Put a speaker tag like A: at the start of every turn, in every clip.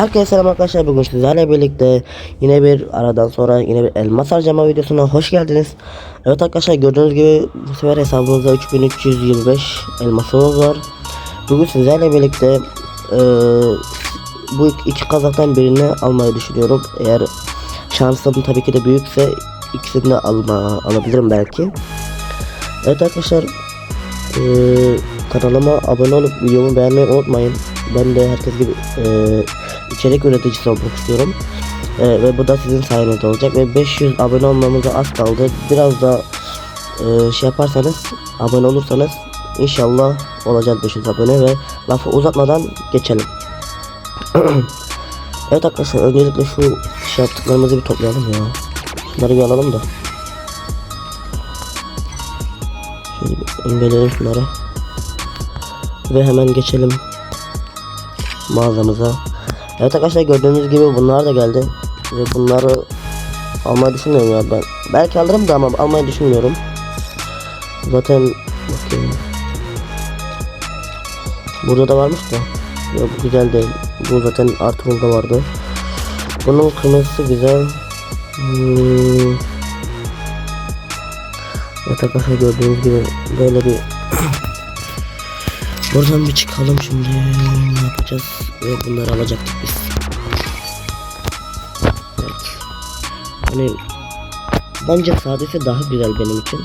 A: Herkese selam arkadaşlar bugün sizlerle birlikte yine bir aradan sonra yine bir elmas harcama videosuna hoş geldiniz. Evet arkadaşlar gördüğünüz gibi bu sefer hesabımızda 3325 elmasımız var. Bugün sizlerle birlikte eee, bu iki- kazaktan birini almayı düşünüyorum. Eğer şansım tabii ki de büyükse ikisini de alma, alabilirim belki. Evet arkadaşlar eee, kanalıma abone olup videomu beğenmeyi unutmayın. Ben de herkes gibi eee, içerik üreticisi olmak istiyorum. Eee, ve bu da sizin sayenizde olacak ve 500 abone olmamıza az kaldı. Biraz da eee, şey yaparsanız abone olursanız inşallah olacağız 500 abone ve lafı uzatmadan geçelim. evet arkadaşlar öncelikle şu şey yaptıklarımızı bir toplayalım ya. Şunları bir alalım da. Şöyle bir engelleyelim şunları. Ve hemen geçelim mağazamıza. Evet arkadaşlar gördüğünüz gibi bunlar da geldi. Ve bunları almayı düşünmüyorum ya ben. Belki alırım da ama almayı düşünmüyorum. Zaten bakayım. Burada da varmış da. Ya bu güzel değil. Bu zaten Artful'da vardı. Bunun kırmızısı güzel. Hmm. Evet arkadaşlar gördüğünüz gibi böyle bir Buradan bir çıkalım şimdi ne yapacağız ve bunları alacaktık biz. Evet. Hani bence sadesi daha güzel benim için.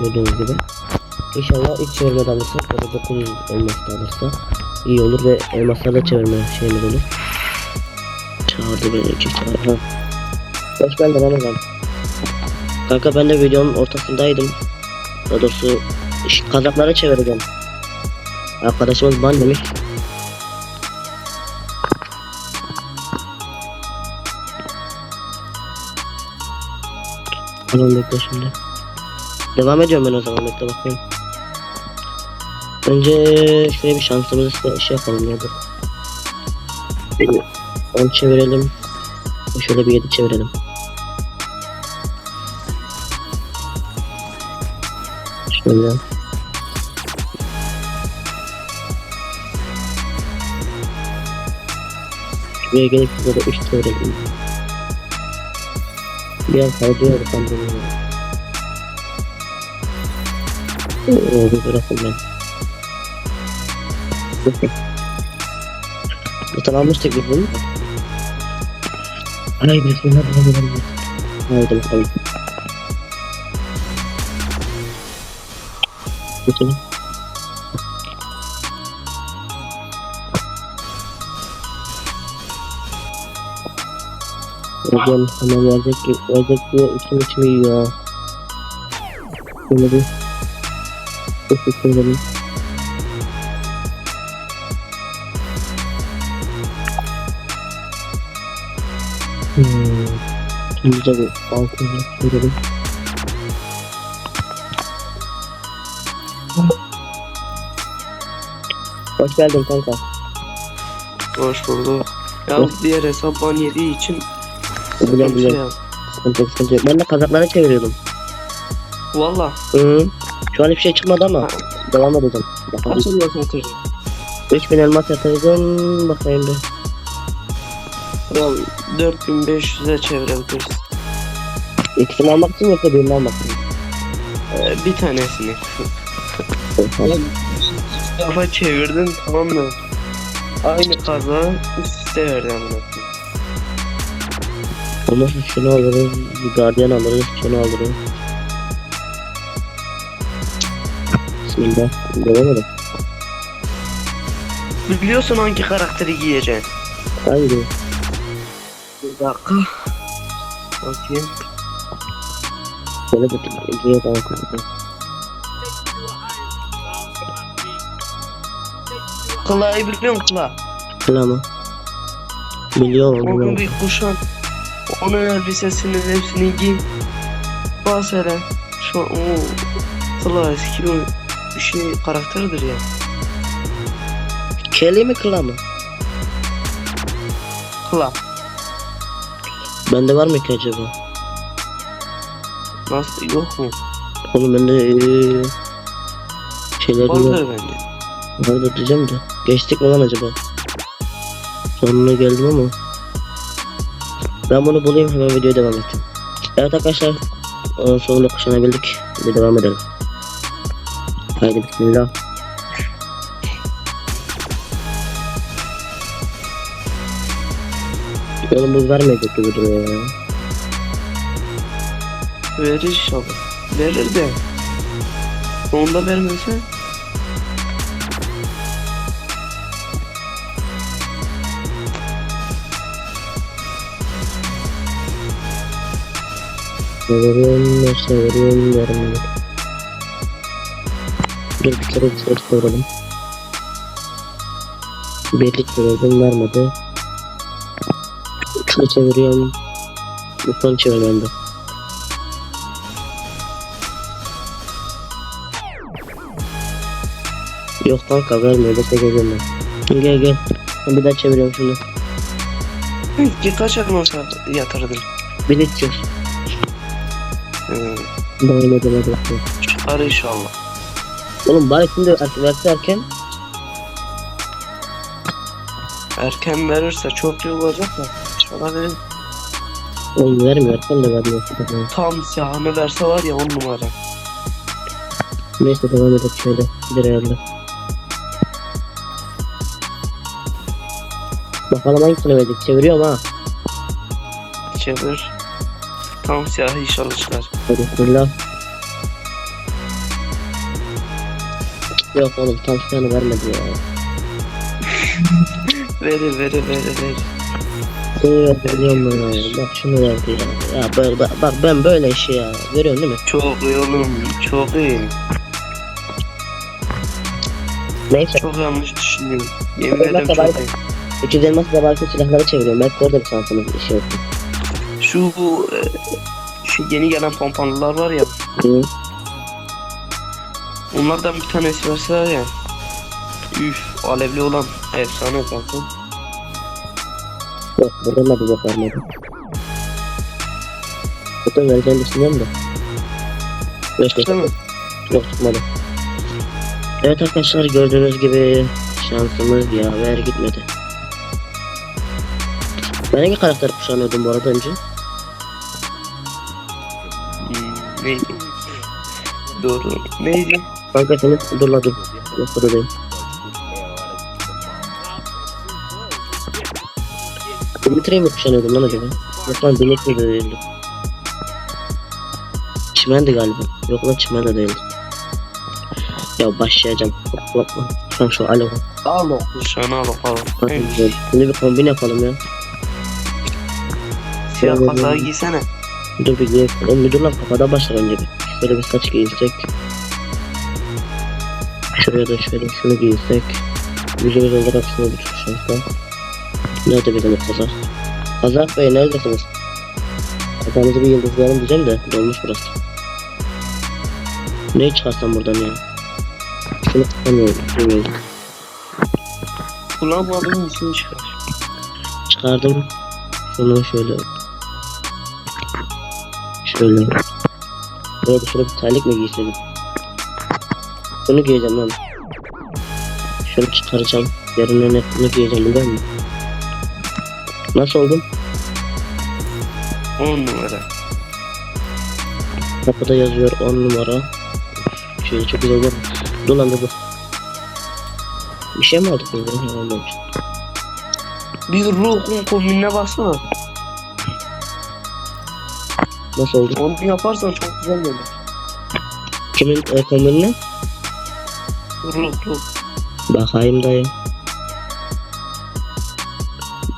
A: Gördüğünüz gibi. İnşallah ilk çevirmede alırsak ya da 900 elmas da alırsa iyi olur ve elmaslarla çevirme şeyimiz olur. Çağırdı beni iki çağırdı. Hoş geldin Ramazan. Kanka ben de videonun ortasındaydım. Daha doğrusu kazaklara çevireceğim. Arkadaşımız ban demiş. Tamam bekle şimdi. Devam ediyorum ben o zaman bekle bakayım. Önce şöyle bir şansımızı şey yapalım ya. Bir 10 çevirelim. Şöyle bir 7 çevirelim. Şöyle. Şuraya gelip burada 3 çevirelim. Bir an sarılıyor ben bunu. Oo bir bırakın ben. Zaten almıştık biz bunu. Haydi bismillah hadi hadi hadi. Haydi bakalım. Hocam hemen verecek verecek diye içim içimi yiyor. Şöyle bir teşekkür ederim. Hmm. Şimdi de bir balkona girelim. Hoş geldin kanka.
B: Hoş bulduk. Ya
A: Hoş-
B: diğer hesap ban yediği için
A: Biliyorum.
B: yap.
A: Sıkıntı yok, sıkıntı yok. Ben de kazakları çeviriyordum.
B: Valla.
A: Hı. Şu an hiçbir şey çıkmadı ama
B: Ha.
A: devam edeceğim.
B: Kaç elmas yatırdın?
A: 3000 elmas yatırdım. Bakayım bir.
B: Kral 4500'e çevirebiliriz.
A: İkisini almak için yoksa birini almak için.
B: Ee, bir tanesini. Defa çevirdim tamam mı? Aynı kaza üst üste verdi amına koyayım.
A: Sonra şunu alırız. Bir gardiyan alırız. Şunu alırız. Bismillah. Devam edelim.
B: Biliyorsun hangi karakteri giyeceksin.
A: Hangi?
B: Bir dakika. Bakayım.
A: Şöyle bakayım. İkiye daha koyalım.
B: Kıla'yı biliyor musun Kıla?
A: Kıla mı? Biliyorum. Biliyorum.
B: bir kuşan. Onun elbisesinin hepsini giy. Bas hele. Şu an o Kıla eski bir şey karakteridir ya.
A: Kelly mi kıla mı?
B: Kıla.
A: Bende var mı ki acaba?
B: Nasıl yok mu?
A: Oğlum bende eee şeyler.
B: Vardır bence.
A: Vardı diyeceğim de. Geçtik mi lan acaba? Sonuna geldim ama. Ben bunu bulayım hemen videoya devam edeceğim. Evet arkadaşlar. Sonunda kuşanabildik. Bir devam edelim. Haydi bismillah. Oğlum bu vermeyecek gibi duruyor ya.
B: Verir inşallah. Verir de. Sonunda vermese
A: İşte veriyorum, vermiyorum. Dur bir kere bir ses soralım. Birlik veriyordum, vermedi. Şunu çeviriyorum. Bu son çevirmemde. Yok kanka vermiyor, bekle geliyorum ben. Gel gel. Bir daha çeviriyorum şimdi.
B: Ki kaç elmas yatırdın?
A: 1300.
B: Hı,
A: Devam edelim hadi bakalım.
B: çıkar inşallah.
A: Oğlum bari şimdi verse erken.
B: Erken verirse çok iyi olacak da. Olabilir.
A: Oğlum vermiyor erken de vermiyor.
B: Tam siyahını verse var ya on numara.
A: Neyse devam edelim şöyle. Bir herhalde. Bakalım hangisini verecek. Çeviriyorum ha.
B: Çevir. Tam siyahı inşallah çıkar.
A: Bismillah. Yok oğlum tam siyahını vermedi ya.
B: Verir verir verir verir.
A: Evet veriyorum ya. Bak şunu verdi ya. Ya böyle bak, bak ben böyle işi ya. Görüyorsun değil mi?
B: Çok iyi oğlum. Çok iyi.
A: Neyse.
B: Çok yanlış düşündüm. Yemin ederim çok iyi.
A: 300 elmas belki silahları çeviriyorum. Belki orada bir şansımız işi yok.
B: Şu e, şu yeni gelen pompanlılar var ya.
A: Hı.
B: Onlardan bir tanesi varsa var ya. Üf alevli olan efsane zaten.
A: Yok bir bok vermedi. Buradan vereceğini düşünüyorum da. Yok yok.
B: Mi?
A: Yok çıkmadı. Evet arkadaşlar gördüğünüz gibi şansımız yaver gitmedi. Ben hangi karakter kuşanıyordum bu arada önce?
B: Neydi? Doğru. Neydi?
A: Kanka seni. Yok burada değil. Dimitri'yi mi kuşanıyordum lan acaba? Yok lan Dimitri de değildi. Çimendi galiba. Yok lan çimen de değildi. Ya başlayacağım. Hop hop hop. Şu şu alo.
B: Al Nişanı al bakalım.
A: Hadi güzel. Şimdi bir kombin yapalım ya.
B: Siyah kazağı giysene.
A: Dur bir. Oğlum bir dur lan kafada başlar önce bir. Şöyle bir saç giysek. Şuraya da şöyle şunu giysek. Yüzümüz olarak şunu bir tutuşalım. Nerede bizim o kazak? Kazak Bey neredesiniz? Kafamızı bir yıldızlayalım diyeceğim de dolmuş burası. Neyi çıkarsam buradan ya? Şunu tutamıyorum. Bilmiyorum.
B: Kullanmadığın için çıkar.
A: Çıkardım. Şunu şöyle. Şöyle. Böyle şöyle bir terlik mi giyseydim? Bunu giyeceğim lan. Şunu çıkaracağım. Yarın ne bunu giyeceğim biliyor musun? Nasıl oldum?
B: 10 numara.
A: Kapıda yazıyor 10 numara. Şöyle çok güzel olur. Dur lan dur. Bir şey mi aldık.
B: Bir ruhun kombinine baksana.
A: Nasıl oldu?
B: Onu yaparsan çok güzel olur.
A: Kimin e, kombinine?
B: Ruh ruh.
A: Bakayım dayı.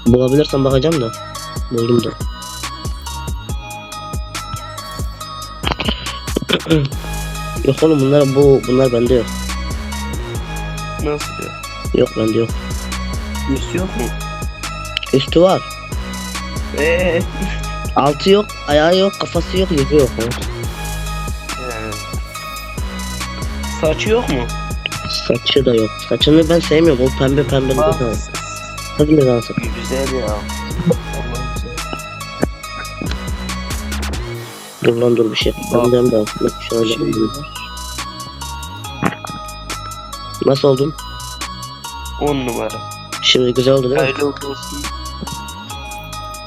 A: Bulabilirsem bakacağım da. Buldum da. yok oğlum bunlar bu bunlar bende yok.
B: Nasıl ya?
A: Yok bende yok.
B: Üstü yok mu?
A: Üstü var.
B: Eee.
A: Altı yok, ayağı yok, kafası yok, yüzü yok. oğlum.
B: Saçı yok mu?
A: Saçı da yok. Saçını ben sevmiyorum. O pembe pembe.
B: Bak.
A: Hadi Hadi dans et?
B: Güzel ya.
A: Dur lan dur bir şey.
B: Bak.
A: Ben de et. Şöyle.
B: Şey.
A: Nasıl oldum?
B: 10 numara.
A: Şimdi güzel oldu değil mi?
B: Hayırlı olsun.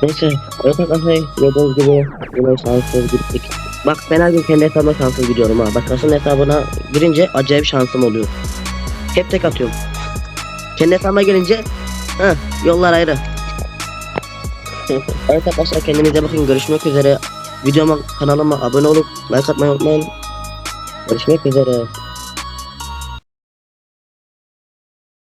A: Neyse. Evet arkadaşlar gördüğünüz gibi yine şanssız gittik. Bak ben her gün kendi hesabıma şanssız gidiyorum ha. Başkasının hesabına girince acayip şansım oluyor. Hep tek atıyorum. Kendi hesabıma gelince heh, yollar ayrı. evet arkadaşlar kendinize bakın görüşmek üzere. Videoma kanalıma abone olup like atmayı unutmayın. Görüşmek üzere.